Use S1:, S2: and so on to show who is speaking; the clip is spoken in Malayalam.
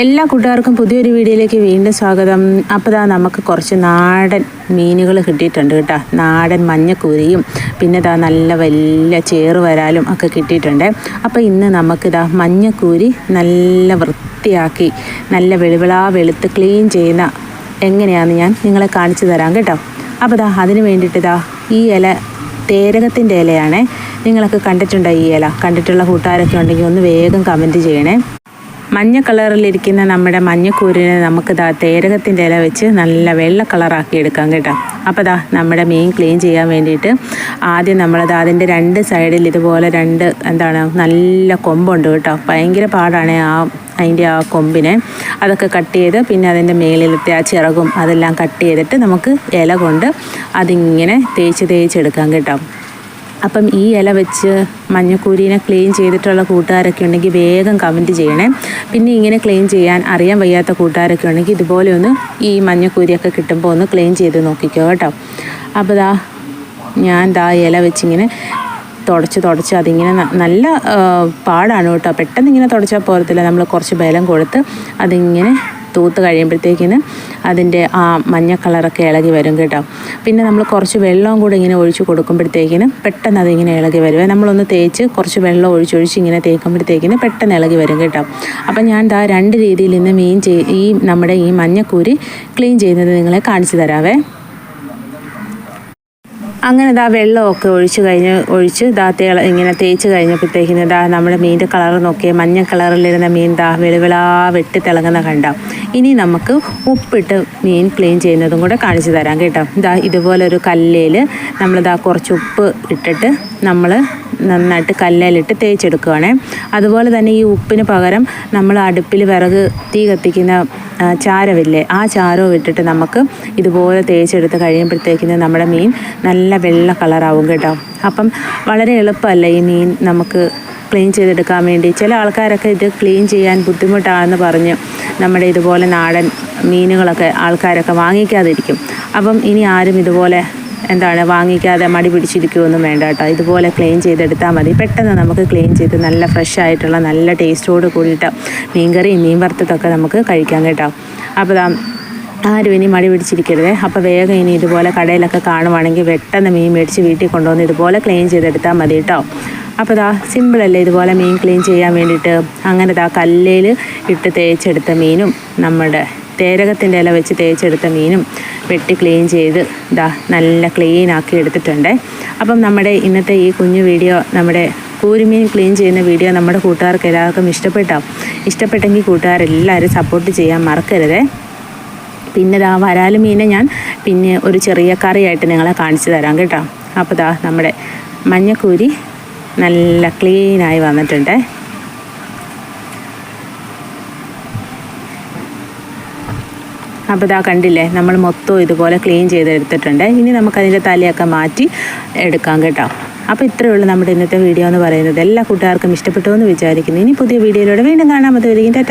S1: എല്ലാ കൂട്ടുകാർക്കും പുതിയൊരു വീഡിയോയിലേക്ക് വീണ്ടും സ്വാഗതം. അപ്പോൾ നമുക്ക് കുറച്ച് നാടൻ മീനുകൾ കിട്ടിയിട്ടുണ്ട് കേട്ടോ. നാടൻ മഞ്ഞക്കൂരിയും പിന്നെ ഇതാ നല്ല വലിയ ചേറ് വരാലും ഒക്കെ കിട്ടിയിട്ടുണ്ട്. അപ്പോൾ ഇന്ന് നമുക്കിതാ മഞ്ഞക്കൂരി നല്ല വൃത്തിയാക്കി നല്ല വെളുവിളാ വെളുത്ത് ക്ലീൻ ചെയ്യുന്ന എങ്ങനെയാണെന്ന് ഞാൻ നിങ്ങളെ കാണിച്ചു തരാം കേട്ടോ. അപ്പോൾ ദാ അതിന് വേണ്ടിയിട്ട് ഇതാ ഈ ഇല തേരകത്തിന്റെ ഇലയാണേ. നിങ്ങളൊക്കെ കണ്ടിട്ടുണ്ടോ ഈ ഇല? കണ്ടിട്ടുള്ള കൂട്ടുകാരൊക്കെ ഉണ്ടെങ്കിൽ ഒന്ന് വേഗം കമന്റ് ചെയ്യണേ. മഞ്ഞ കളറിലിരിക്കുന്ന നമ്മുടെ മഞ്ഞക്കൂരിനെ നമുക്ക് ദാ തേരകത്തിന്റെ ഇല വെച്ച് നല്ല വെള്ള കളറാക്കി എടുക്കാം കേട്ടോ. അപ്പോൾ ദാ നമ്മുടെ മീൻ ക്ലീൻ ചെയ്യാൻ വേണ്ടിയിട്ട് ആദ്യം നമ്മളത് അതിന്റെ രണ്ട് സൈഡിൽ ഇതുപോലെ രണ്ട് എന്താണ് നല്ല കൊമ്പുണ്ട് കേട്ടോ. ഭയങ്കര പാടാണ് ആ അതിന്റെ ആ കൊമ്പിനെ. അതൊക്കെ കട്ട് ചെയ്ത് പിന്നെ അതിന്റെ മേളിലത്തെ ആ ചിറകും അതെല്ലാം കട്ട് ചെയ്തിട്ട് നമുക്ക് ഇല കൊണ്ട് അതിങ്ങനെ തേച്ച് തേച്ചെടുക്കാം കേട്ടോ. അപ്പം ഈ ഇല വെച്ച് മഞ്ഞക്കൂരിനെ ക്ലീൻ ചെയ്തിട്ടുള്ള കൂട്ടുകാരൊക്കെ ഉണ്ടെങ്കിൽ വേഗം കമന്റ് ചെയ്യണേ. പിന്നെ ഇങ്ങനെ ക്ലീൻ ചെയ്യാൻ അറിയാൻ വയ്യാത്ത കൂട്ടുകാരൊക്കെ ഉണ്ടെങ്കിൽ ഇതുപോലെ ഒന്ന് ഈ മഞ്ഞക്കൂരിയൊക്കെ കിട്ടുമ്പോൾ ഒന്ന് ക്ലീൻ ചെയ്ത് നോക്കിക്കോ കേട്ടോ. അപ്പോൾ ദാ ഞാൻ ദാ ഇല വെച്ചിങ്ങനെ തുടച്ച് തുടച്ച് അതിങ്ങനെ നല്ല പാടാണ് കേട്ടോ. പെട്ടെന്ന് ഇങ്ങനെ തുടച്ചാൽ പോരത്തില്ല. നമ്മൾ കുറച്ച് ബലം കൊടുത്ത് അതിങ്ങനെ തൂത്ത് കഴിയുമ്പോഴത്തേക്കിന് അതിന്റെ ആ മഞ്ഞ കളറൊക്കെ ഇളകി വരും കേട്ടോ. പിന്നെ നമ്മൾ കുറച്ച് വെള്ളവും കൂടെ ഇങ്ങനെ ഒഴിച്ച് കൊടുക്കുമ്പോഴത്തേക്കിന് പെട്ടെന്ന് അതിങ്ങനെ ഇളകി വരും. നമ്മളൊന്ന് തേച്ച് കുറച്ച് വെള്ളം ഒഴിച്ചൊഴിച്ച് ഇങ്ങനെ തേക്കുമ്പോഴത്തേക്കിന് പെട്ടെന്ന് ഇളകി വരും കേട്ടോ. അപ്പം ഞാൻ ദാ രണ്ട് രീതിയിൽ ഇന്ന് മീൻ ഈ നമ്മുടെ ഈ മഞ്ഞക്കൂരി ക്ലീൻ ചെയ്യുന്നത് നിങ്ങളെ കാണിച്ചു തരാവേ. അങ്ങനെ ഇതാ വെള്ളമൊക്കെ ഒഴിച്ച് കഴിഞ്ഞ് ഒഴിച്ച് ഇതാ തേള ഇങ്ങനെ തേച്ച് കഴിഞ്ഞപ്പോഴത്തേക്കിന് ഇതാ നമ്മുടെ മീന്റെ കളർ നോക്കിയ മഞ്ഞ കളറിലിരുന്ന മീൻ ദാ വെളുവിളാ വെട്ടി തിളങ്ങുന്ന കണ്ടാം? ഇനി നമുക്ക് ഉപ്പിട്ട് മീൻ ക്ലീൻ ചെയ്യുന്നതും കൂടെ കാണിച്ചു തരാം കേട്ടോ. ഇതാ ഇതുപോലെ ഒരു ദാ കുറച്ച് ഉപ്പ് ഇട്ടിട്ട് നമ്മൾ നന്നായിട്ട് കല്ലേലിട്ട് തേച്ചെടുക്കുകയാണേ അതുപോലെ തന്നെ ഈ ഉപ്പിന് പകരം നമ്മൾ അടുപ്പിൽ വിറക് തീ കത്തിക്കുന്ന ചാരമില്ലേ ആ ചാരവും ഇട്ടിട്ട് നമുക്ക് ഇതുപോലെ തേച്ചെടുത്ത് കഴിയുമ്പോഴത്തേക്കിന് നമ്മുടെ മീൻ നല്ല വെള്ള കളറാവും കേട്ടോ. അപ്പം വളരെ എളുപ്പമല്ല ഈ മീൻ നമുക്ക് ക്ലീൻ ചെയ്തെടുക്കാൻ വേണ്ടി? ചില ആൾക്കാരൊക്കെ ഇത് ക്ലീൻ ചെയ്യാൻ ബുദ്ധിമുട്ടാണെന്ന് പറഞ്ഞ് നമ്മുടെ ഇതുപോലെ നാടൻ മീനുകളൊക്കെ ആൾക്കാരൊക്കെ വാങ്ങിക്കാതിരിക്കും. അപ്പം ഇനി ആരും ഇതുപോലെ എന്താണ് വാങ്ങിക്കാതെ മടി പിടിച്ചിരിക്കുകയൊന്നും വേണ്ട കേട്ടോ. ഇതുപോലെ ക്ലീൻ ചെയ്തെടുത്താൽ മതി. പെട്ടെന്ന് നമുക്ക് ക്ലീൻ ചെയ്ത് നല്ല ഫ്രഷ് ആയിട്ടുള്ള നല്ല ടേസ്റ്റോട് കൂടിയിട്ട് മീൻകറിയും മീൻ വറുത്തതൊക്കെ നമുക്ക് കഴിക്കാം കേട്ടോ. അപ്പോൾ ആരും ഇനി മടി പിടിച്ചിരിക്കരുത്. അപ്പോൾ വേഗം ഇനി ഇതുപോലെ കടയിലൊക്കെ കാണുവാണെങ്കിൽ പെട്ടെന്ന് മീൻ മേടിച്ച് വീട്ടിൽ കൊണ്ടുവന്ന് ഇതുപോലെ ക്ലീൻ ചെയ്തെടുത്താൽ മതി കേട്ടോ. അപ്പോൾ ദാ സിമ്പിളല്ലേ ഇതുപോലെ മീൻ ക്ലീൻ ചെയ്യാൻ വേണ്ടിയിട്ട്? അങ്ങനെ ദാ കല്ലേൽ ഇട്ട് തേച്ചെടുത്ത മീനും നമ്മുടെ തേരകത്തിന്റെ ഇല വെച്ച് തേച്ചെടുത്ത മീനും വെട്ടി ക്ലീൻ ചെയ്ത് ഇതാ നല്ല ക്ലീൻ ആക്കി എടുത്തിട്ടുണ്ട്. അപ്പം നമ്മുടെ ഇന്നത്തെ ഈ കുഞ്ഞു വീഡിയോ നമ്മുടെ കൂരിമീൻ ക്ലീൻ ചെയ്യുന്ന വീഡിയോ നമ്മുടെ കൂട്ടുകാർക്ക് എല്ലാവർക്കും ഇഷ്ടപ്പെട്ടോ? ഇഷ്ടപ്പെട്ടെങ്കിൽ കൂട്ടുകാരെല്ലാവരും സപ്പോർട്ട് ചെയ്യാൻ മറക്കരുത്. പിന്നെ ദാ വരാൽ മീനെ ഞാൻ പിന്നെ ഒരു ചെറിയ കറിയായിട്ട് നിങ്ങളെ കാണിച്ചു തരാം കേട്ടോ. അപ്പോൾ ദാ നമ്മുടെ മഞ്ഞക്കൂരി നല്ല ക്ലീനായി വന്നിട്ടുണ്ട്. അപ്പോൾ ഇതാ കണ്ടില്ലേ നമ്മൾ മൊത്തം ഇതുപോലെ ക്ലീൻ ചെയ്തെടുത്തിട്ടുണ്ട്. ഇനി നമുക്കതിന്റെ തലയൊക്കെ മാറ്റി എടുക്കാം കേട്ടോ. അപ്പോൾ ഇത്രയേ ഉള്ളൂ നമ്മുടെ ഇന്നത്തെ വീഡിയോ എന്ന് പറയുന്നത്. എല്ലാ കൂട്ടുകാർക്കും ഇഷ്ടപ്പെട്ടു എന്ന് വിചാരിക്കുന്നു. ഇനി പുതിയ വീഡിയോയിലൂടെ വീണ്ടും കാണാൻ മതി ടാറ്റാ.